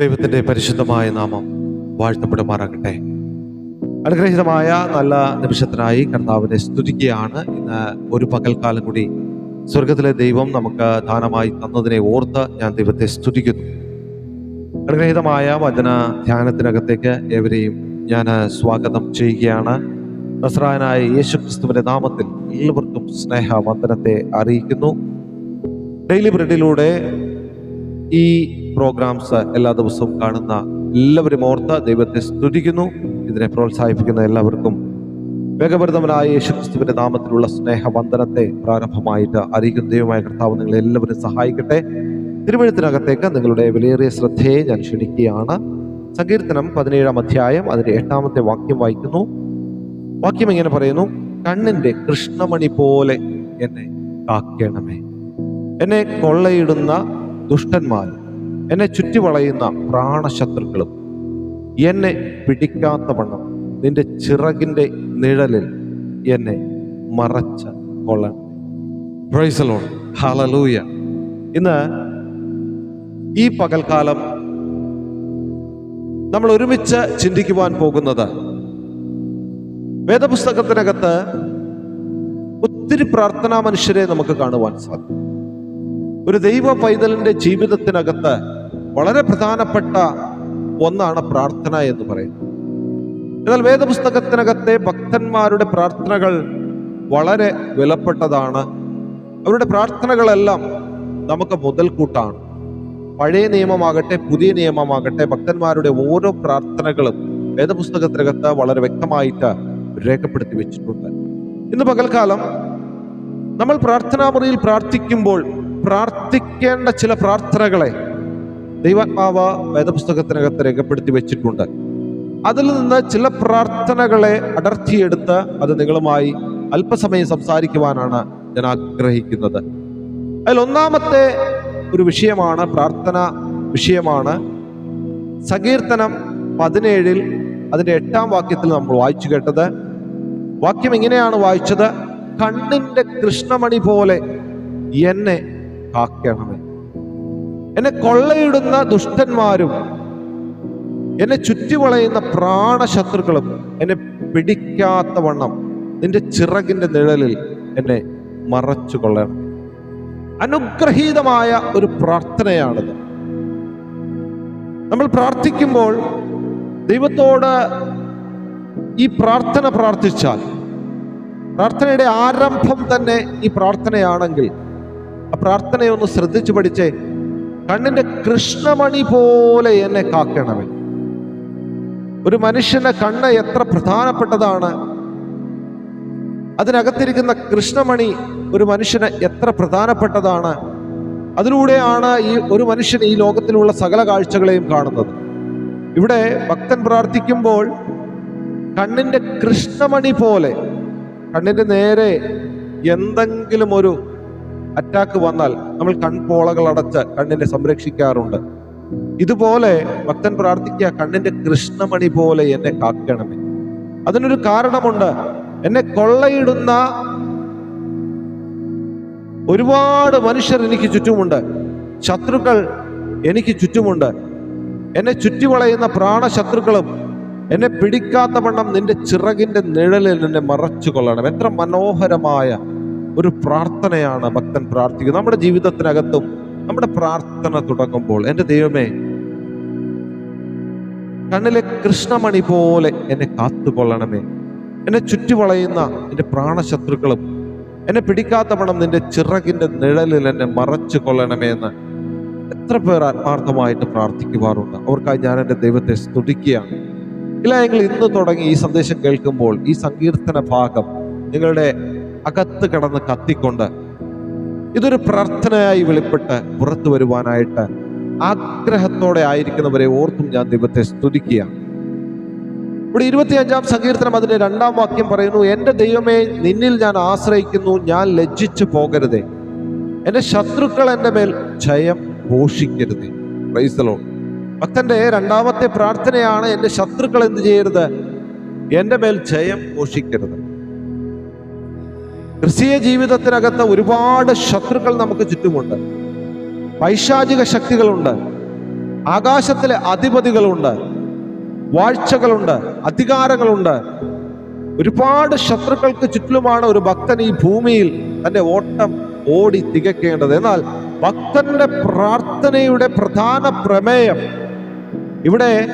ദൈവത്തിന്റെ പരിശുദ്ധമായ നാമം വാഴ്ത്തപ്പെടുമാറാകട്ടെ. അനുഗ്രഹീതമായ നല്ല നിമിഷത്തിനായി കർത്താവിനെ സ്തുതിക്കുകയാണ്. ഇന്ന് ഒരു പകൽക്കാലം കൂടി സ്വർഗത്തിലെ ദൈവം നമുക്ക് ദാനമായി തന്നതിനെ ഓർത്ത് ഞാൻ ദൈവത്തെ സ്തുതിക്കുന്നു. അനുഗ്രഹീതമായ വചന ധ്യാനത്തിനകത്തേക്ക് ഏവരെയും ഞാൻ സ്വാഗതം ചെയ്യുകയാണ്. നസ്രായനായ യേശു ക്രിസ്തുവിന്റെ നാമത്തിൽ എല്ലാവർക്കും സ്നേഹ വന്ദനത്തെ അറിയിക്കുന്നു. ഡെയിലി ബ്രെഡിലൂടെ ഈ പ്രോഗ്രാംസ് എല്ലാ ദിവസവും കാണുന്ന എല്ലാവരും ഓർത്ത് ദൈവത്തെ സ്തുതിക്കുന്നു. ഇതിനെ പ്രോത്സാഹിപ്പിക്കുന്ന എല്ലാവർക്കും വേഗഭരിതമനായ യേശുക്രിസ്തുവിന്റെ നാമത്തിലുള്ള സ്നേഹ വന്ദനത്തെ പ്രാരംഭമായിട്ട് അറിയിക്കുന്ന ദൈവമായ കർത്താവ് നിങ്ങളെ എല്ലാവരും സഹായിക്കട്ടെ. തിരുവഴുത്തിനകത്തേക്ക് നിങ്ങളുടെ വിലയേറിയ ശ്രദ്ധയെ ഞാൻ ക്ഷണിക്കുകയാണ്. സങ്കീർത്തനം പതിനേഴാം അധ്യായം അതിന്റെ എട്ടാമത്തെ വാക്യം വായിക്കുന്നു. വാക്യം ഇങ്ങനെ പറയുന്നു കണ്ണിന്റെ കൃഷ്ണമണി പോലെ എന്നെ കാക്കണമേ. എന്നെ കൊള്ളയിടുന്ന ദുഷ്ടന്മാരും എന്നെ ചുറ്റിവളയുന്ന പ്രാണശത്രുക്കളും എന്നെ പിടിക്കാത്ത വണ്ണം നിന്റെ ചിറകിന്റെ നിഴലിൽ എന്നെ മറച്ച കൊള്ളോ പ്രൈസലോൺ ഹലലൂയ ഇന്ന് ഈ പകൽക്കാലം നമ്മൾ ഒരുമിച്ച് ചിന്തിക്കുവാൻ പോകുന്നത് വേദപുസ്തകത്തിനകത്ത് ഒത്തിരി പ്രാർത്ഥനാ മനുഷ്യരെ നമുക്ക് കാണുവാൻ സാധിക്കും. ഒരു ദൈവ പൈതലിന്റെ ജീവിതത്തിനകത്ത് വളരെ പ്രധാനപ്പെട്ട ഒന്നാണ് പ്രാർത്ഥന എന്ന് പറയുന്നത്. എന്നാൽ വേദപുസ്തകത്തിനകത്തെ ഭക്തന്മാരുടെ പ്രാർത്ഥനകൾ വളരെ വിലപ്പെട്ടതാണ്. അവരുടെ പ്രാർത്ഥനകളെല്ലാം നമുക്ക് മുതൽക്കൂട്ടാണ്. പഴയ നിയമമാകട്ടെ പുതിയ നിയമമാകട്ടെ ഭക്തന്മാരുടെ ഓരോ പ്രാർത്ഥനകളും വേദപുസ്തകത്തിനകത്ത് വളരെ വ്യക്തമായിട്ട് രേഖപ്പെടുത്തി വെച്ചിട്ടുണ്ട്. ഇന്ന് പകൽക്കാലം നമ്മൾ പ്രാർത്ഥനാ മുറിയിൽ പ്രാർത്ഥിക്കുമ്പോൾ പ്രാർത്ഥിക്കേണ്ട ചില പ്രാർത്ഥനകളെ ദൈവാത്മാവ് വേദപുസ്തകത്തിനകത്ത് രേഖപ്പെടുത്തി വെച്ചിട്ടുണ്ട്. അതിൽ നിന്ന് ചില പ്രാർത്ഥനകളെ അടർത്തിയെടുത്ത് അത് നിങ്ങളുമായി അല്പസമയം സംസാരിക്കുവാനാണ് ഞാൻ ആഗ്രഹിക്കുന്നത്. അതിൽ ഒന്നാമത്തെ ഒരു വിഷയമാണ് പ്രാർത്ഥന വിഷയമാണ്. സങ്കീർത്തനം പതിനേഴിൽ അതിന്റെ എട്ടാം വാക്യത്തിൽ നമ്മൾ വായിച്ചു കേട്ടത്. വാക്യം ഇങ്ങനെയാണ് വായിച്ചത്. കണ്ണിന്റെ കൃഷ്ണമണി പോലെ എന്നെ കാക്കണമേ എന്നെ കൊള്ളയിടുന്ന ദുഷ്ടന്മാരും എന്നെ ചുറ്റിവളയുന്ന പ്രാണശത്രുക്കളും എന്നെ പിടിക്കാത്ത വണ്ണം നിന്റെ ചിറകിന്റെ നിഴലിൽ എന്നെ മറച്ചു കൊള്ളണം. അനുഗ്രഹീതമായ ഒരു പ്രാർത്ഥനയാണിത്. നമ്മൾ പ്രാർത്ഥിക്കുമ്പോൾ ദൈവത്തോട് ഈ പ്രാർത്ഥന പ്രാർത്ഥിച്ചാൽ പ്രാർത്ഥനയുടെ ആരംഭം തന്നെ ഈ പ്രാർത്ഥനയാണെങ്കിൽ ആ പ്രാർത്ഥനയൊന്ന് ശ്രദ്ധിച്ചു പഠിച്ചേ. കണ്ണിന്റെ കൃഷ്ണമണി പോലെ എന്നെ കാക്കണമേ ഒരു മനുഷ്യന്റെ കണ്ണ് എത്ര പ്രധാനപ്പെട്ടതാണ്. അതിനകത്തിരിക്കുന്ന കൃഷ്ണമണി ഒരു മനുഷ്യന് എത്ര പ്രധാനപ്പെട്ടതാണ്. അതിലൂടെയാണ് ഈ ഒരു മനുഷ്യൻ ഈ ലോകത്തിലുള്ള സകല കാഴ്ചകളെയും കാണുന്നത്. ഇവിടെ ഭക്തൻ പ്രാർത്ഥിക്കുമ്പോൾ കണ്ണിന്റെ കൃഷ്ണമണി പോലെ കണ്ണിന്റെ നേരെ എന്തെങ്കിലും ഒരു അറ്റാക്ക് വന്നാൽ നമ്മൾ കൺപോളകൾ അടച്ച് കണ്ണിനെ സംരക്ഷിക്കാറുണ്ട്. ഇതുപോലെ ഭക്തൻ പ്രാർത്ഥിക്കുക കണ്ണിന്റെ കൃഷ്ണമണി പോലെ എന്നെ കാക്കണമേ. അതിനൊരു കാരണമുണ്ട്. എന്നെ കൊള്ളയിടുന്ന ഒരുപാട് മനുഷ്യർ എനിക്ക് ചുറ്റുമുണ്ട്. ശത്രുക്കൾ എനിക്ക് ചുറ്റുമുണ്ട്. എന്നെ ചുറ്റിവളയുന്ന പ്രാണശത്രുക്കളും എന്നെ പിടിക്കാത്ത വണ്ണം നിന്റെ ചിറകിന്റെ നിഴലിൽ എന്നെ മറച്ചു കൊള്ളണം എത്ര മനോഹരമായ ഒരു പ്രാർത്ഥനയാണ് ഭക്തൻ പ്രാർത്ഥിക്കുന്നത്. നമ്മുടെ ജീവിതത്തിനകത്തും നമ്മുടെ പ്രാർത്ഥന തുടങ്ങുമ്പോൾ എന്റെ ദൈവമേ കണ്ണിലെ കൃഷ്ണമണി പോലെ എന്നെ കാത്തുകൊള്ളണമേ. എന്നെ ചുറ്റിവളയുന്ന എന്റെ പ്രാണശത്രുക്കളും എന്നെ പിടിക്കാത്ത പണം നിന്റെ ചിറകിന്റെ നിഴലിൽ എന്നെ മറച്ചു കൊള്ളണമേ എന്ന് എത്ര പേർ ആത്മാർത്ഥമായിട്ട് പ്രാർത്ഥിക്കുവാറുണ്ട്. അവർക്കായി ഞാൻ എന്റെ ദൈവത്തെ സ്തുതിക്കുകയാണ്. ഇല്ല എങ്കിൽ ഇന്ന് തുടങ്ങി ഈ സന്ദേശം കേൾക്കുമ്പോൾ ഈ സങ്കീർത്തന ഭാഗം നിങ്ങളുടെ അകത്ത് കിടന്ന് കത്തിക്കൊണ്ട് ഇതൊരു പ്രാർത്ഥനയായി വെളിപ്പെട്ട് പുറത്തു വരുവാനായിട്ട് ആഗ്രഹത്തോടെ ആയിരിക്കുന്നവരെ ഓർത്തും ഞാൻ ദൈവത്തെ സ്തുതിക്കുക ഇവിടെ ഇരുപത്തിയഞ്ചാം സങ്കീർത്തനം അതിന്റെ രണ്ടാം വാക്യം പറയുന്നു എന്റെ ദൈവമേ നിന്നിൽ ഞാൻ ആശ്രയിക്കുന്നു ഞാൻ ലജ്ജിച്ചു പോകരുതേ. എന്റെ ശത്രുക്കൾ എന്റെ മേൽ ജയം ഘോഷിക്കരുതേ. പ്രൈസലോ ഭക്തന്റെ രണ്ടാമത്തെ പ്രാർത്ഥനയാണ് എന്റെ ശത്രുക്കൾ എന്ത് ചെയ്യരുത്? എന്റെ മേൽ ജയം ഘോഷിക്കരുത്. ക്രിസ്തീയ ജീവിതത്തിനകത്ത് ഒരുപാട് ശത്രുക്കൾ നമുക്ക് ചുറ്റുമുണ്ട്. പൈശാചിക ശക്തികളുണ്ട്. ആകാശത്തിലെ അധിപതികളുണ്ട്. വാഴ്ചകളുണ്ട്. അധികാരങ്ങളുണ്ട്. ഒരുപാട് ശത്രുക്കൾക്ക് ചുറ്റിലുമാണ് ഒരു ഭക്തൻ ഈ ഭൂമിയിൽ തന്റെ ഓട്ടം ഓടി തികക്കേണ്ടത്. എന്നാൽ ഭക്തന്റെ പ്രാർത്ഥനയുടെ പ്രധാന പ്രമേയം ഇവിടെ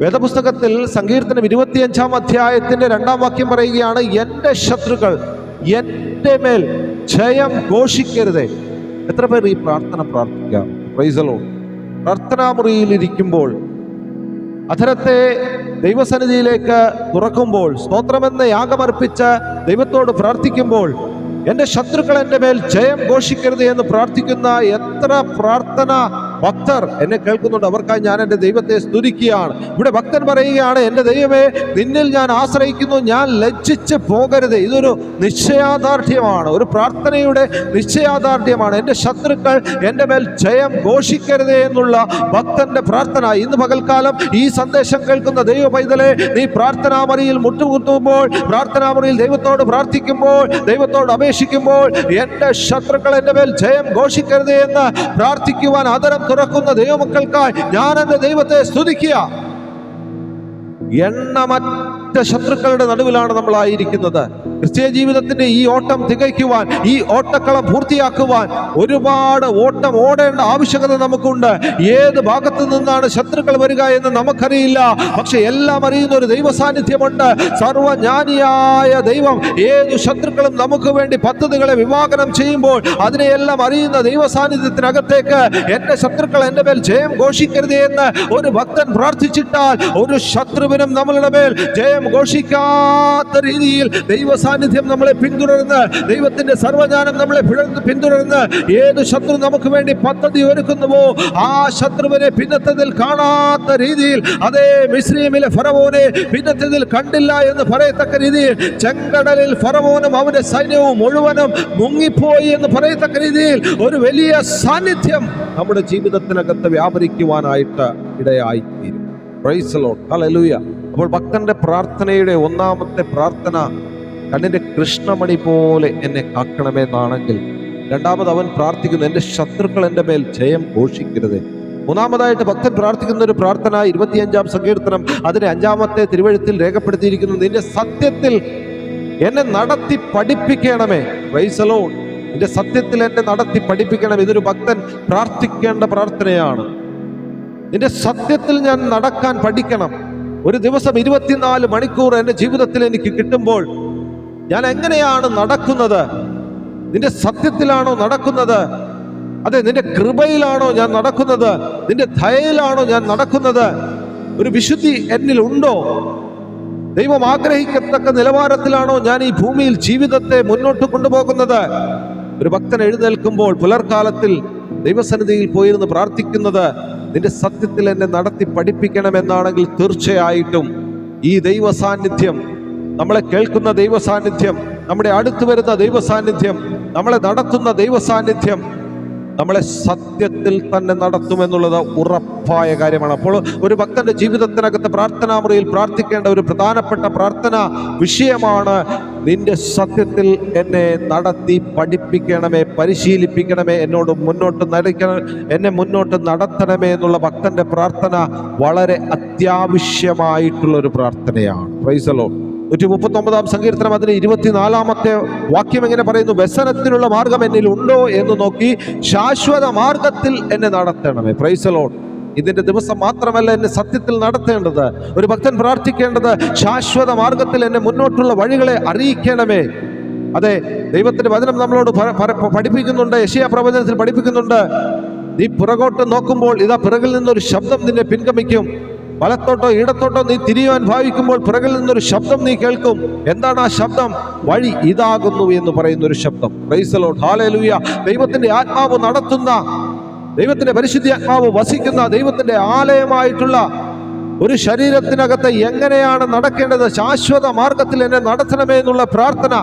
വേദപുസ്തകത്തിൽ സങ്കീർത്തനം ഇരുപത്തിയഞ്ചാം അധ്യായത്തിന്റെ രണ്ടാം വാക്യം പറയുകയാണ് എന്റെ ശത്രുക്കൾ എന്റെ മേൽ ജയം ഘോഷിക്കരുതേ. എത്ര പേർ ഈ പ്രാർത്ഥന പ്രാർത്ഥിക്കാം? പ്രൈസലോ പ്രാർത്ഥനാമുറിയിൽ ഇരിക്കുമ്പോൾ അധരത്തെ ദൈവസന്നിധിയിലേക്ക് തുറക്കുമ്പോൾ സ്തോത്രമെന്ന യാഗമർപ്പിച്ച് ദൈവത്തോട് പ്രാർത്ഥിക്കുമ്പോൾ എന്റെ ശത്രുക്കൾ എന്റെ മേൽ ജയം ഘോഷിക്കരുത് എന്ന് പ്രാർത്ഥിക്കുന്ന എത്ര പ്രാർത്ഥന ഭക്തർ എന്നെ കേൾക്കുന്നുണ്ട്. അവർക്കായി ഞാൻ എന്റെ ദൈവത്തെ സ്തുതിക്കുകയാണ്. ഇവിടെ ഭക്തൻ പറയുകയാണ് എന്റെ ദൈവമേ നിന്നിൽ ഞാൻ ആശ്രയിക്കുന്നു. ഞാൻ ലജ്ജിച്ച് പോകരുത്. ഇതൊരു നിശ്ചയാദാർഢ്യമാണ്. ഒരു പ്രാർത്ഥനയുടെ നിശ്ചയാദാർഢ്യമാണ്. എന്റെ ശത്രുക്കൾ എന്റെ മേൽ ജയം ഘോഷിക്കരുത് എന്നുള്ള ഭക്തന്റെ പ്രാർത്ഥന. ഇന്ന് പകൽക്കാലം ഈ സന്ദേശം കേൾക്കുന്ന ദൈവ പൈതലെ നീ പ്രാർത്ഥനാമറിയിൽ മുട്ടുകുത്തുമ്പോൾ പ്രാർത്ഥനാമറിയിൽ ദൈവത്തോട് പ്രാർത്ഥിക്കുമ്പോൾ ദൈവത്തോട് അപേക്ഷിക്കുമ്പോൾ എന്റെ ശത്രുക്കൾ എന്റെ മേൽ ജയം ഘോഷിക്കരുത് എന്ന് പ്രാർത്ഥിക്കുവാൻ അതരം തുറക്കുന്ന ദൈവമക്കൾക്കായി ഞാൻ എന്റെ ദൈവത്തെ സ്തുതിക്കുക. എണ്ണമറ്റ ശത്രുക്കളുടെ നടുവിലാണ് നമ്മൾ ആയിരിക്കുന്നത് ക്രിസ്തീയ ജീവിതത്തിന്റെ ഈ ഓട്ടം തികയ്ക്കുവാൻ ഈ ഓട്ടക്കളം പൂർത്തിയാക്കുവാൻ ഒരുപാട് ഓട്ടം ഓടേണ്ട ആവശ്യകത നമുക്കുണ്ട്. ഏത് ഭാഗത്തു നിന്നാണ് ശത്രുക്കൾ വരിക എന്ന് നമുക്കറിയില്ല. പക്ഷെ എല്ലാം അറിയുന്ന ഒരു ദൈവ സാന്നിധ്യമുണ്ട് സർവജ്ഞാനിയായ ദൈവം ഏതു ശത്രുക്കളും നമുക്ക് വേണ്ടി പദ്ധതികളെ വിവാഹനം ചെയ്യുമ്പോൾ അതിനെയെല്ലാം അറിയുന്ന ദൈവ സാന്നിധ്യത്തിനകത്തേക്ക് എന്റെ ശത്രുക്കൾ എന്റെ മേൽ ജയം ഘോഷിക്കരുത് എന്ന് ഒരു ഭക്തൻ പ്രാർത്ഥിച്ചിട്ടാൽ ഒരു ശത്രുവിനും നമ്മളുടെ മേൽ ജയം ഘോഷിക്കാത്ത രീതിയിൽ ദൈവ സാന്നിധ്യം നമ്മളെ പിന്തുടർന്ന് ദൈവത്തിന്റെ സർവജ്ഞാനം നമ്മളെ പിന്തുടർന്ന് ഏത് ശത്രു നമുക്ക് വേണ്ടി പദ്ധതി ഒരുക്കുന്നുവോ ആ ശത്രുവിനെ പിന്നത്തതിൽ കാണാത്ത രീതിയിൽ അതേ മിശ്രീമിലെ ഫറവോനെ പിന്നത്തതിൽ കണ്ടില്ല എന്ന് പറയത്തക്ക രീതിയിൽ ചെങ്കടലിൽ ഫറവോനും അവന്റെ സൈന്യവും മുഴുവനും മുങ്ങിപ്പോയി എന്ന് പറയത്തക്ക രീതിയിൽ ഒരു വലിയ സാന്നിധ്യം നമ്മുടെ ജീവിതത്തിനകത്ത് വ്യാപരിക്കുവാനായിട്ട് ഇടയായി തീരും അപ്പോൾ ഭക്തന്റെ പ്രാർത്ഥനയുടെ ഒന്നാമത്തെ പ്രാർത്ഥന കണ്ണിന്റെ കൃഷ്ണമണി പോലെ എന്നെ കാക്കണമെന്നാണെങ്കിൽ രണ്ടാമത് അവൻ പ്രാർത്ഥിക്കുന്നു എന്റെ ശത്രുക്കൾ എന്റെ മേൽ ജയം ഘോഷിക്കരുത്. മൂന്നാമതായിട്ട് ഭക്തൻ പ്രാർത്ഥിക്കുന്ന ഒരു പ്രാർത്ഥന ഇരുപത്തിയഞ്ചാം സങ്കീർത്തനം അതിനെ അഞ്ചാമത്തെ തിരുവഴുത്തിൽ രേഖപ്പെടുത്തിയിരിക്കുന്നു നിന്റെ സത്യത്തിൽ എന്നെ നടത്തി പഠിപ്പിക്കണമേ. വൈസലോൺ നിന്റെ സത്യത്തിൽ എന്നെ നടത്തി പഠിപ്പിക്കണം ഇതൊരു ഭക്തൻ പ്രാർത്ഥിക്കേണ്ട പ്രാർത്ഥനയാണ്. നിന്റെ സത്യത്തിൽ ഞാൻ നടക്കാൻ പഠിക്കണം. ഒരു ദിവസം ഇരുപത്തിനാല് മണിക്കൂർ എന്റെ ജീവിതത്തിൽ എനിക്ക് കിട്ടുമ്പോൾ ഞാൻ എങ്ങനെയാണ് നടക്കുന്നത്? നിന്റെ സത്യത്തിലാണോ നടക്കുന്നത്? അതെ നിന്റെ കൃപയിലാണോ ഞാൻ നടക്കുന്നത്? നിന്റെ ദയയിലാണോ ഞാൻ നടക്കുന്നത്? ഒരു വിശുദ്ധി എന്നിൽ ഉണ്ടോ? ദൈവം ആഗ്രഹിക്കത്തക്ക നിലവാരത്തിലാണോ ഞാൻ ഈ ഭൂമിയിൽ ജീവിതത്തെ മുന്നോട്ട് കൊണ്ടുപോകുന്നത്? ഒരു ഭക്തൻ എഴുന്നേൽക്കുമ്പോൾ പുലർക്കാലത്തിൽ ദൈവസന്നിധിയിൽ പോയിരുന്ന് പ്രാർത്ഥിക്കുന്നത് നിന്റെ സത്യത്തിൽ എന്നെ നടത്തി പഠിപ്പിക്കണമെന്നാണെങ്കിൽ തീർച്ചയായിട്ടും ഈ ദൈവ സാന്നിധ്യം നമ്മളെ കേൾക്കുന്ന ദൈവ സാന്നിധ്യം നമ്മുടെ അടുത്ത് വരുന്ന ദൈവ സാന്നിധ്യം നമ്മളെ നടത്തുന്ന ദൈവ സാന്നിധ്യം നമ്മളെ സത്യത്തിൽ തന്നെ നടത്തുമെന്നുള്ളത് ഉറപ്പായ കാര്യമാണ്. അപ്പോൾ ഒരു ഭക്തന്റെ ജീവിതത്തിനകത്ത് പ്രാർത്ഥനാ മുറിയിൽ പ്രാർത്ഥിക്കേണ്ട ഒരു പ്രധാനപ്പെട്ട പ്രാർത്ഥന വിഷയമാണ് നിന്റെ സത്യത്തിൽ എന്നെ നടത്തി പഠിപ്പിക്കണമേ പരിശീലിപ്പിക്കണമേ എന്നോട് മുന്നോട്ട് നടക്കണം എന്നെ മുന്നോട്ട് നടത്തണമേ എന്നുള്ള ഭക്തന്റെ പ്രാർത്ഥന വളരെ അത്യാവശ്യമായിട്ടുള്ള ഒരു പ്രാർത്ഥനയാണ് പ്രൈസലോ നൂറ്റി മുപ്പത്തി ഒമ്പതാം സങ്കീർത്തനം അതിന് ഇരുപത്തിനാലാമത്തെ വാക്യം എങ്ങനെ പറയുന്നു? വ്യസനത്തിനുള്ള മാർഗം എന്നിൽ ഉണ്ടോ എന്ന് നോക്കി ശാശ്വത മാർഗത്തിൽ എന്നെ നടത്തണമേ. പ്രൈസലോൺ ഇതിന്റെ ദിവസം മാത്രമല്ല എന്നെ സത്യത്തിൽ നടത്തേണ്ടത്. ഒരു ഭക്തൻ പ്രാർത്ഥിക്കേണ്ടത് ശാശ്വത മാർഗത്തിൽ എന്നെ മുന്നോട്ടുള്ള വഴികളെ അറിയിക്കണമേ. അതെ ദൈവത്തിന്റെ വചനം നമ്മളോട് പഠിപ്പിക്കുന്നുണ്ട്. യശയ പ്രവചനത്തിൽ പഠിപ്പിക്കുന്നുണ്ട്. നീ പുറകോട്ട് നോക്കുമ്പോൾ ഇതാ പിറകിൽ നിന്നൊരു ശബ്ദം നിന്നെ പിൻഗമിക്കും. വലത്തോട്ടോ ഇടത്തോട്ടോ നീ തിരിയുവാൻ ഭാവിക്കുമ്പോൾ പിറകിൽ നിന്നൊരു ശബ്ദം നീ കേൾക്കും. എന്താണ് ആ ശബ്ദം? വഴി ഇതാകുന്നു എന്ന് പറയുന്ന ഒരു ശബ്ദം പ്രൈസലോട്ട് ഹാലേലൂയ ദൈവത്തിന്റെ ആത്മാവ് നടത്തുന്ന ദൈവത്തിന്റെ പരിശുദ്ധി ആത്മാവ് വസിക്കുന്ന ദൈവത്തിന്റെ ആലയമായിട്ടുള്ള ഒരു ശരീരത്തിനകത്ത് എങ്ങനെയാണ് നടക്കേണ്ടത്? ശാശ്വത മാർഗത്തിൽ എന്നെ നടത്തണമേ എന്നുള്ള പ്രാർത്ഥന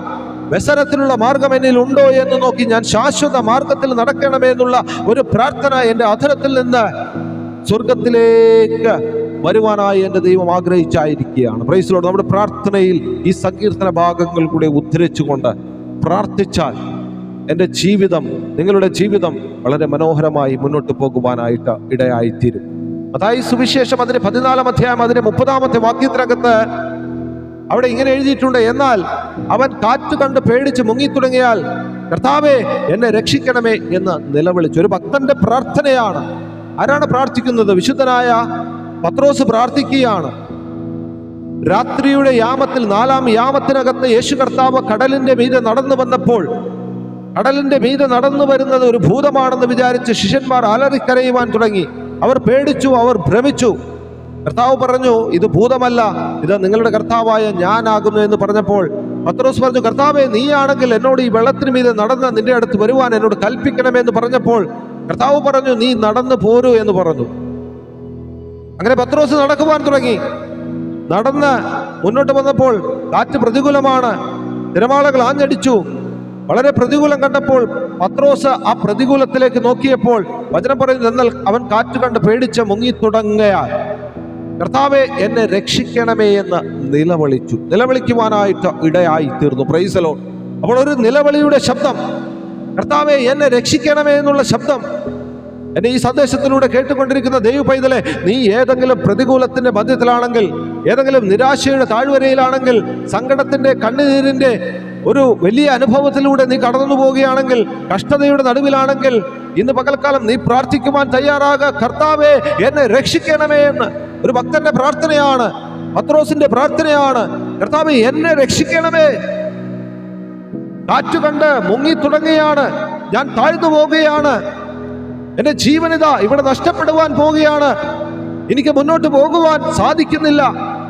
വ്യസനത്തിലുള്ള മാർഗം എന്നിൽ ഉണ്ടോ എന്ന് നോക്കി ഞാൻ ശാശ്വത മാർഗത്തിൽ നടക്കണമേ എന്നുള്ള ഒരു പ്രാർത്ഥന എന്റെ അധരത്തിൽ നിന്ന് സ്വർഗത്തിലേക്ക് വരുവാനായി എന്റെ ദൈവം ആഗ്രഹിച്ചായിരിക്കുകയാണ്. പ്രൈസിലോട് നമ്മുടെ പ്രാർത്ഥനയിൽ ഈ സങ്കീർത്തന ഭാഗങ്ങൾ കൂടെ ഉദ്ധരിച്ചുകൊണ്ട് പ്രാർത്ഥിച്ചാൽ എന്റെ ജീവിതം നിങ്ങളുടെ ജീവിതം വളരെ മനോഹരമായി മുന്നോട്ട് പോകുവാനായിട്ട് ഇടയായിത്തീരും. അതായത് സുവിശേഷം അതിന് പതിനാലാം അധ്യായം അതിന് മുപ്പതാമത്തെ വാക്യത്തിനകത്ത് അവിടെ ഇങ്ങനെ എഴുതിയിട്ടുണ്ട് എന്നാൽ അവൻ കാറ്റ് കണ്ട് പേടിച്ച് മുങ്ങിത്തുടങ്ങിയാൽ കർത്താവേ എന്നെ രക്ഷിക്കണമേ എന്ന് നിലവിളിച്ചു. ഒരു ഭക്തന്റെ പ്രാർത്ഥനയാണ്. ആരാണ് പ്രാർത്ഥിക്കുന്നത്? വിശുദ്ധനായ പത്രോസ് പ്രാർത്ഥിക്കുകയാണ്. രാത്രിയുടെ യാമത്തിൽ നാലാം യാമത്തിനകത്ത് യേശു കർത്താവ് കടലിന്റെ മീതെ നടന്നു വന്നപ്പോൾ കടലിന്റെ മീതെ നടന്നു വരുന്നത് ഒരു ഭൂതമാണെന്ന് വിചാരിച്ച് ശിഷ്യന്മാർ അലറിക്കരയുവാൻ തുടങ്ങി. അവർ പേടിച്ചു അവർ ഭ്രമിച്ചു. കർത്താവ് പറഞ്ഞു ഇത് ഭൂതമല്ല ഇത് നിങ്ങളുടെ കർത്താവായ ഞാനാകുന്നു എന്ന് പറഞ്ഞപ്പോൾ പത്രോസ് പറഞ്ഞു കർത്താവെ നീയാണെങ്കിൽ എന്നോട് ഈ വെള്ളത്തിന് മീതെ നടന്ന് നിന്റെ അടുത്ത് വരുവാൻ എന്നോട് കൽപ്പിക്കണമെന്ന് പറഞ്ഞപ്പോൾ കർത്താവ് പറഞ്ഞു നീ നടന്നു പോരൂ എന്ന് പറഞ്ഞു. അങ്ങനെ പത്രോസ് നടക്കുവാൻ തുടങ്ങി. നടന്ന് മുന്നോട്ട് വന്നപ്പോൾ കാറ്റ് പ്രതികൂലമാണ്. തിരമാളകൾ ആഞ്ഞടിച്ചു. വളരെ പ്രതികൂലം കണ്ടപ്പോൾ പത്രോസ് ആ പ്രതികൂലത്തിലേക്ക് നോക്കിയപ്പോൾ വചനം പറയുന്നത് എന്നാൽ അവൻ കാറ്റ് കണ്ട് പേടിച്ച് മുങ്ങി തുടങ്ങയാൽ കർത്താവെ എന്നെ രക്ഷിക്കണമേ എന്ന് നിലവിളിച്ചു. നിലവിളിക്കുവാനായിട്ട് ഇടയായി തീർന്നു. പ്രൈസലോ അപ്പോൾ ഒരു നിലവിളിയുടെ ശബ്ദം. കർത്താവെ എന്നെ രക്ഷിക്കണമേ എന്നുള്ള ശബ്ദം എന്നെ ഈ സന്ദേശത്തിലൂടെ കേട്ടുകൊണ്ടിരിക്കുന്ന ദൈവ പൈതലെ നീ ഏതെങ്കിലും പ്രതികൂലത്തിന്റെ മധ്യത്തിലാണെങ്കിൽ ഏതെങ്കിലും നിരാശയുടെ താഴ്വരയിലാണെങ്കിൽ സങ്കടത്തിന്റെ കണ്ണുനീരിന്റെ ഒരു വലിയ അനുഭവത്തിലൂടെ നീ കടന്നു പോവുകയാണെങ്കിൽ കഷ്ടതയുടെ നടുവിലാണെങ്കിൽ ഇന്ന് പകൽക്കാലം നീ പ്രാർത്ഥിക്കുവാൻ തയ്യാറാക. കർത്താവേ എന്നെ രക്ഷിക്കണമേ എന്ന്. ഒരു ഭക്തന്റെ പ്രാർത്ഥനയാണ് പത്രോസിന്റെ പ്രാർത്ഥനയാണ്. കർത്താവെ എന്നെ രക്ഷിക്കണമേ. കാറ്റുകണ്ട് മുങ്ങി തുടങ്ങുകയാണ് ഞാൻ താഴ്ന്നു പോവുകയാണ് എന്റെ ജീവനിത ഇവിടെ നഷ്ടപ്പെടുവാൻ പോവുകയാണ്. എനിക്ക് മുന്നോട്ട് പോകുവാൻ സാധിക്കുന്നില്ല.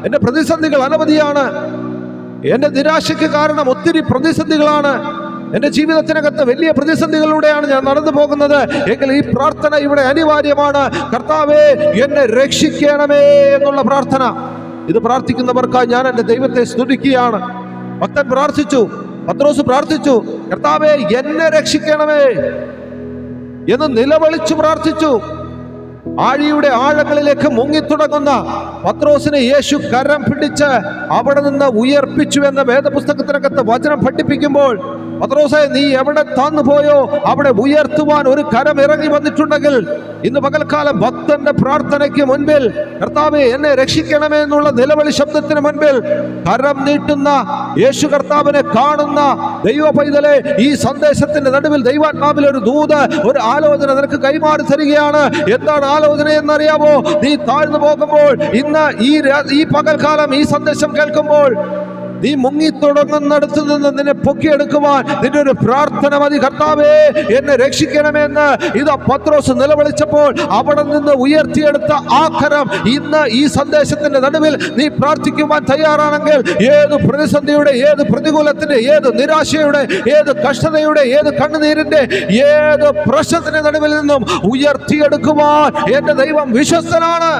എന്റെ പ്രതിസന്ധികൾ അനവധിയാണ്. എന്റെ നിരാശയ്ക്ക് കാരണം ഒത്തിരി പ്രതിസന്ധികളാണ്. എന്റെ ജീവിതത്തിനകത്ത് വലിയ പ്രതിസന്ധികളിലൂടെയാണ് ഞാൻ നടന്നു പോകുന്നത്. എങ്കിൽ ഈ പ്രാർത്ഥന ഇവിടെ അനിവാര്യമാണ്. കർത്താവേ എന്നെ രക്ഷിക്കണമേ എന്നുള്ള പ്രാർത്ഥന. ഇത് പ്രാർത്ഥിക്കുന്നവർക്കായി ഞാൻ എന്റെ ദൈവത്തെ സ്തുതിക്കുകയാണ്. ഭക്തൻ പ്രാർത്ഥിച്ചു പത്രോസ് പ്രാർത്ഥിച്ചു കർത്താവേ എന്നെ രക്ഷിക്കണമേ. എന്ന് നിലവിളിച്ചു പ്രാർത്ഥിച്ചു. ആഴിയുടെ ആഴങ്ങളിലേക്ക് മുങ്ങിത്തുടങ്ങുന്ന പത്രോസിനെ യേശു കരം പിടിച്ച് അവിടെ നിന്ന് ഉയർപ്പിച്ചു എന്ന വേദപുസ്തകത്തിനകത്ത് വചനം പഠിപ്പിക്കുമ്പോൾ പത്രോസെ നീ എവിടെ താന്നു പോയോ? അവിടെ ഉയർത്തുവാൻ ഒരു കരം ഇറങ്ങി വന്നിട്ടുണ്ടെങ്കിൽ ഇന്ന് പകൽക്കാലം ഭക്തന്റെ പ്രാർത്ഥനയ്ക്ക് മുൻപിൽ കർത്താവെ എന്നെ രക്ഷിക്കണമേ എന്നുള്ള നിലവിളി ശബ്ദത്തിന് മുൻപിൽ കരം നീട്ടുന്ന യേശു കർത്താവിനെ കാണുന്ന ദൈവ പൈതലെ ഈ സന്ദേശത്തിന്റെ നടുവിൽ ദൈവാത്മാവിൽ ഒരു ദൂത് ഒരു ആലോചന നിനക്ക് കൈമാറി തരികയാണ്. എന്താണ് ആലോചന എന്നറിയാമോ? നീ താഴ്ന്നു പോകുമ്പോൾ ഇന്ന് ഈ ഈ പകൽക്കാലം ഈ സന്ദേശം കേൾക്കുമ്പോൾ നീ മുങ്ങി തുടങ്ങുന്നിടത്ത് നിന്ന് നിന്നെ പൊക്കിയെടുക്കുവാൻ നിന്റെ ഒരു പ്രാർത്ഥന മതി കർത്താവേ. എന്നെ രക്ഷിക്കണമെന്ന് ഇത് പത്രോസ് നിലവിളിച്ചപ്പോൾ അവിടെ നിന്ന് ഉയർത്തിയെടുത്ത ആഖരം ഇന്ന് ഈ സന്ദേശത്തിന്റെ നടുവിൽ നീ പ്രാർത്ഥിക്കുവാൻ തയ്യാറാണെങ്കിൽ ഏത് പ്രതിസന്ധിയുടെ ഏത് പ്രതികൂലത്തിന്റെ ഏത് നിരാശയുടെ ഏത് കഷ്ടതയുടെ ഏത് കണ്ണുനീരിന്റെ ഏത് പ്രശ്നത്തിന്റെ നടുവിൽ നിന്നും ഉയർത്തിയെടുക്കുവാൻ എന്റെ ദൈവം വിശ്വസ്തനാണ്.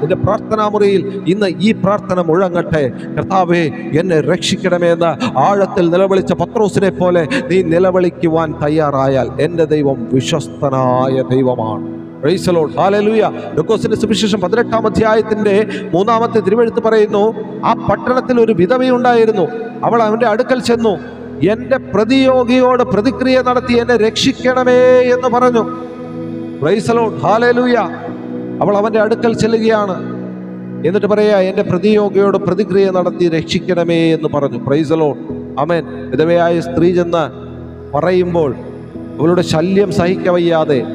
നിന്റെ പ്രാർത്ഥനാ മുറിയിൽ ഇന്ന് ഈ പ്രാർത്ഥന മുഴങ്ങട്ടെ. കർത്താവേ എന്നെ രക്ഷിക്കണമേ എന്ന് ആഴത്തിൽ നിലവിളിച്ച പത്രോസിനെ പോലെ നീ നിലവിളിക്കുവാൻ തയ്യാറായാൽ എന്റെ ദൈവം വിശ്വസ്തനായ ദൈവമാണ്. സുവിശേഷം പതിനെട്ടാം അധ്യായത്തിന്റെ മൂന്നാമത്തെ തിരുവെഴുത്ത് പറയുന്നു ആ പട്ടണത്തിൽ ഒരു വിധവയുണ്ടായിരുന്നു അവൾ അവന്റെ അടുക്കൽ ചെന്നു. എന്റെ പ്രതിയോഗിയോട് പ്രതിക്രിയ നടത്തി എന്നെ രക്ഷിക്കണമേ എന്ന് പറഞ്ഞു. അവൾ അവന്റെ അടുക്കൽ ചെല്ലുകയാണ്. എന്നിട്ട് പറയാ എന്റെ പ്രതിയോഗിയോട് പ്രതിക്രിയ നടത്തി രക്ഷിക്കണമേ എന്ന് പറഞ്ഞു. പ്രൈസലോ അമൻ വിധവയായ സ്ത്രീ ചെന്ന് പറയുമ്പോൾ അവളുടെ ശല്യം സഹിക്കവയ്യാതെ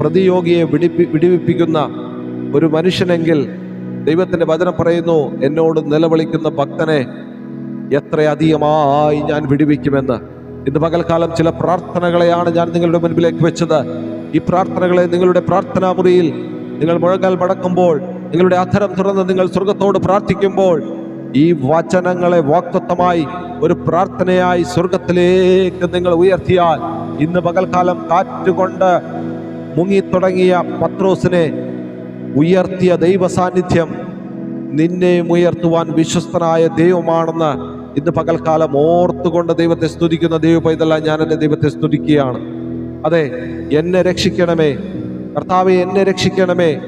പ്രതിയോഗിയെ വിടിപ്പി വിടിവിപ്പിക്കുന്ന ഒരു മനുഷ്യനെങ്കിൽ ദൈവത്തിന്റെ വചനം പറയുന്നു എന്നോട് നിലവിളിക്കുന്ന ഭക്തനെ എത്രയധികമായി ഞാൻ വിടുവിക്കുമെന്ന്. ഇന്ന് പകൽക്കാലം ചില പ്രാർത്ഥനകളെയാണ് ഞാൻ നിങ്ങളുടെ മുൻപിലേക്ക് വെച്ചത്. ഈ പ്രാർത്ഥനകളെ നിങ്ങളുടെ പ്രാർത്ഥനാ മുറിയിൽ നിങ്ങൾ മുഴങ്ങൽ മടക്കുമ്പോൾ നിങ്ങളുടെ അധരം തുറന്ന് നിങ്ങൾ സ്വർഗത്തോട് പ്രാർത്ഥിക്കുമ്പോൾ ഈ വചനങ്ങളെ വാക്തത്വമായി ഒരു പ്രാർത്ഥനയായി സ്വർഗത്തിലേക്ക് നിങ്ങൾ ഉയർത്തിയാൽ ഇന്ന് പകൽക്കാലം കാറ്റുകൊണ്ട് മുങ്ങിത്തുടങ്ങിയ പത്രോസിനെ ഉയർത്തിയ ദൈവ സാന്നിധ്യം നിന്നെയും ഉയർത്തുവാൻ വിശ്വസ്തനായ ദൈവമാണെന്ന് ഇന്ന് പകൽക്കാലം ഓർത്തുകൊണ്ട് ദൈവത്തെ സ്തുതിക്കുന്ന ദൈവ പൈതല്ല ഞാൻ എന്റെ ദൈവത്തെ സ്തുതിക്കുകയാണ്. അതെ എന്നെ രക്ഷിക്കണമേ. കർത്താവെ എന്നെ രക്ഷിക്കണമേ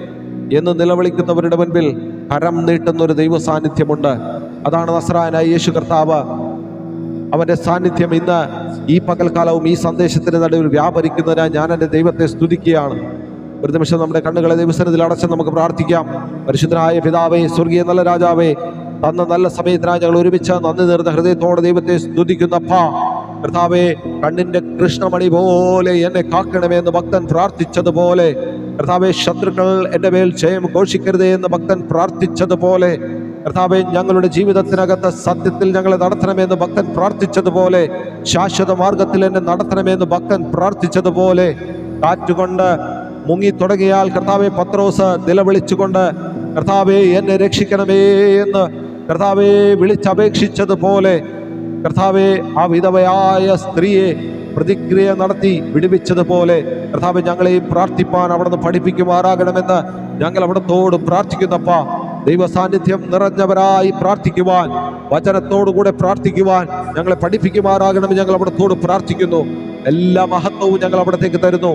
എന്ന് നിലവിളിക്കുന്നവരുടെ മുൻപിൽ കരം നീട്ടുന്ന ഒരു ദൈവ സാന്നിധ്യമുണ്ട് അതാണ് നസ്രായനായ യേശു കർത്താവ്. അവന്റെ സാന്നിധ്യം ഇന്ന് ഈ പകൽക്കാലവും ഈ സന്ദേശത്തിന്റെ നടുവിൽ വ്യാപരിക്കുന്നതിനായി ഞാൻ എന്റെ ദൈവത്തെ സ്തുതിക്കുകയാണ്. ഒരു നിമിഷം നമ്മുടെ കണ്ണുകളെ ദൈവസനത്തിൽ അടച്ച് നമുക്ക് പ്രാർത്ഥിക്കാം. പരിശുദ്ധനായ പിതാവേ സ്വർഗീയ നല്ല രാജാവേ തന്ന നല്ല സമയത്തിനായി ഞങ്ങൾ ഒരുമിച്ച് നന്ദി നേർന്ന ഹൃദയത്തോടെ ദൈവത്തെ സ്തുതിക്കുന്ന സ്തുതിക്കുന്നപ്പാ കർത്താവേ കണ്ണിന്റെ കൃഷ്ണമണി പോലെ എന്നെ കാക്കണമേ എന്ന് ഭക്തൻ പ്രാർത്ഥിച്ചതുപോലെ. കർത്താവെ ശത്രുക്കൾ എന്റെ മേൽ ജയം ഘോഷിക്കരുതേ എന്ന് ഭക്തൻ പ്രാർത്ഥിച്ചതുപോലെ. കർത്താവെ ഞങ്ങളുടെ ജീവിതത്തിനകത്ത് സത്യത്തിൽ ഞങ്ങളെ നടത്തണമെന്ന് ഭക്തൻ പ്രാർത്ഥിച്ചതുപോലെ. ശാശ്വത മാർഗത്തിൽ എന്നെ നടത്തണമെന്ന് ഭക്തൻ പ്രാർത്ഥിച്ചതുപോലെ. കാറ്റുകൊണ്ട് മുങ്ങി തുടങ്ങിയാൽ കർത്താവെ പത്രോസ് നിലവിളിച്ചുകൊണ്ട് കർത്താവെ എന്നെ രക്ഷിക്കണമേ എന്ന് കർത്താവെ വിളിച്ചപേക്ഷിച്ചതുപോലെ കർത്താവെ ആ വിധവയായ സ്ത്രീയെ പ്രതിക്രിയ നടത്തി വിടുവിച്ചതുപോലെ കർത്താവ് ഞങ്ങളെയും പ്രാർത്ഥിപ്പാൻ അവിടുന്ന് പഠിപ്പിക്കുമാറാകണമെന്ന് ഞങ്ങൾ അവിടത്തോട് പ്രാർത്ഥിക്കുന്നപ്പ ദൈവ സാന്നിധ്യം നിറഞ്ഞവരായി പ്രാർത്ഥിക്കുവാൻ വചനത്തോടുകൂടെ പ്രാർത്ഥിക്കുവാൻ ഞങ്ങളെ പഠിപ്പിക്കുമാറാകണമെന്ന് ഞങ്ങൾ അവിടത്തോട് പ്രാർത്ഥിക്കുന്നു. എല്ലാ മഹത്വവും ഞങ്ങൾ അവിടത്തേക്ക് തരുന്നു.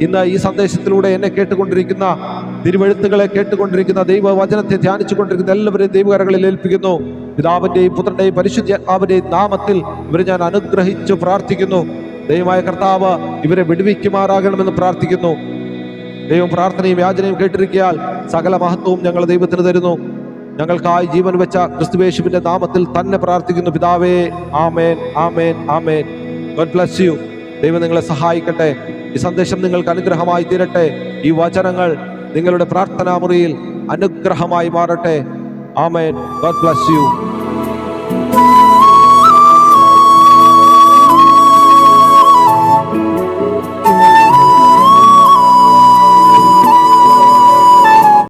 ഇന്ന് ഈ സന്ദേശത്തിലൂടെ എന്നെ കേട്ടുകൊണ്ടിരിക്കുന്ന തിരുവഴുത്തുകളെ കേട്ടുകൊണ്ടിരിക്കുന്ന ദൈവവചനത്തെ ധ്യാനിച്ചു കൊണ്ടിരിക്കുന്ന എല്ലാവരെയും ദൈവകരങ്ങളിൽ ഏൽപ്പിക്കുന്നു. പിതാവിന്റെയും പുത്രന്റെയും പരിശുദ്ധാത്മാവിന്റെയും നാമത്തിൽ ഇവരെ ഞാൻ അനുഗ്രഹിച്ചു പ്രാർത്ഥിക്കുന്നു. ദൈവമായ കർത്താവ് ഇവരെ വിടുവിക്കുമാറാകണമെന്ന് പ്രാർത്ഥിക്കുന്നു. ദൈവം പ്രാർത്ഥനയും യാചനയും കേട്ടിരിക്കയാൽ സകല മഹത്വവും ഞങ്ങൾ ദൈവത്തിന് തരുന്നു. ഞങ്ങൾക്കായി ജീവൻ വെച്ച ക്രിസ്തുവേശുവിന്റെ നാമത്തിൽ തന്നെ പ്രാർത്ഥിക്കുന്നു പിതാവേ. ആമേൻ ആമേൻ ആമേൻ. ഗോഡ് ബ്ലസ് യു ദൈവം നിങ്ങളെ സഹായിക്കട്ടെ. ഈ സന്ദേശം നിങ്ങൾക്ക് അനുഗ്രഹമായി തീരട്ടെ. ഈ വചനങ്ങൾ നിങ്ങളുടെ പ്രാർത്ഥനാ മുറിയിൽ അനുഗ്രഹമായി മാറട്ടെ. ആമേൻ. God bless U